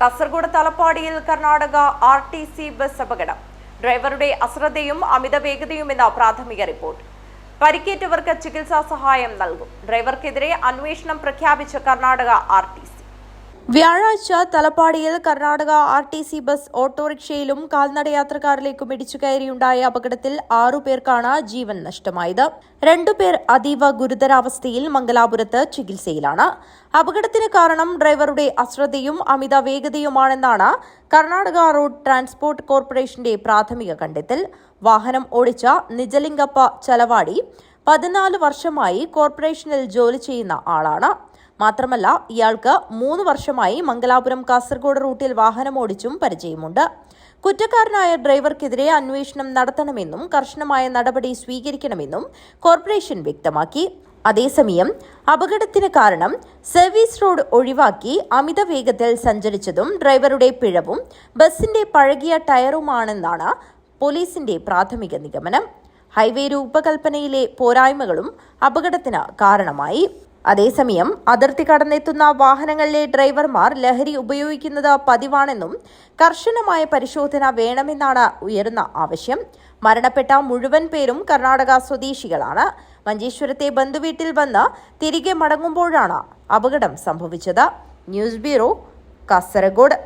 Kasaragod തലപ്പാടിയിൽ Karnataka R T C bus അപകടം. ഡ്രൈവറുടെ അശ്രദ്ധയും അമിത വേഗതയുമെന്ന പ്രാഥമിക റിപ്പോർട്ട്. പരിക്കേറ്റവർക്ക് ചികിത്സാ സഹായം നൽകും. ഡ്രൈവർക്കെതിരെ അന്വേഷണം പ്രഖ്യാപിച്ച കർണാടക ആർ ടി സി. വ്യാഴാഴ്ച തലപ്പാടിയിൽ Karnataka R T C bus ഓട്ടോറിക്ഷയിലും കാൽനടയാത്രക്കാരിലേക്കും ഇടിച്ചു കയറിയുണ്ടായ അപകടത്തിൽ ആറുപേർക്കാണ് ജീവൻ നഷ്ടമായത്. രണ്ടുപേർ അതീവ ഗുരുതരാവസ്ഥയിൽ മംഗലാപുരത്ത് ചികിത്സയിലാണ്. അപകടത്തിന് കാരണം ഡ്രൈവറുടെ അശ്രദ്ധയും അമിത വേഗതയുമാണെന്നാണ് കർണാടക റോഡ് ട്രാൻസ്പോർട്ട് കോർപ്പറേഷന്റെ പ്രാഥമിക കണ്ടെത്തൽ. വാഹനം ഓടിച്ച നിജലിംഗപ്പ ചലവാടി പതിനാല് വർഷമായി കോർപ്പറേഷനിൽ ജോലി ചെയ്യുന്ന ആളാണ്. മാത്രമല്ല ഇയാൾക്ക് മൂന്ന് വർഷമായി മംഗലാപുരം കാസർഗോഡ് റൂട്ടിൽ വാഹനമോടിച്ചും പരിചയമുണ്ട്. കുറ്റക്കാരനായ ഡ്രൈവർക്കെതിരെ അന്വേഷണം നടത്തണമെന്നും കർശനമായ നടപടി സ്വീകരിക്കണമെന്നും കോർപ്പറേഷൻ വ്യക്തമാക്കി. അതേസമയം അപകടത്തിന് കാരണം സർവീസ് റോഡ് ഒഴിവാക്കി അമിത വേഗത്തിൽ സഞ്ചരിച്ചതും ഡ്രൈവറുടെ പിഴവും ബസിന്റെ പഴകിയ ടയറുമാണെന്നാണ് പോലീസിന്റെ പ്രാഥമിക നിഗമനം. ഹൈവേ രൂപകൽപ്പനയിലെ പോരായ്മകളും അപകടത്തിന് കാരണമായി. അതേസമയം അതിർത്തി കടന്നെത്തുന്ന വാഹനങ്ങളിലെ ഡ്രൈവർമാർ ലഹരി ഉപയോഗിക്കുന്നത് പതിവാണെന്നും കർശനമായ പരിശോധന വേണമെന്നാണ് ഉയരുന്ന ആവശ്യം. മരണപ്പെട്ട മുഴുവൻ പേരും കർണാടക സ്വദേശികളാണ്. മഞ്ചേശ്വരത്തെ ബന്ധുവീട്ടിൽ വന്ന് തിരികെ മടങ്ങുമ്പോഴാണ് അപകടം സംഭവിച്ചത്. News bureau Kasaragod.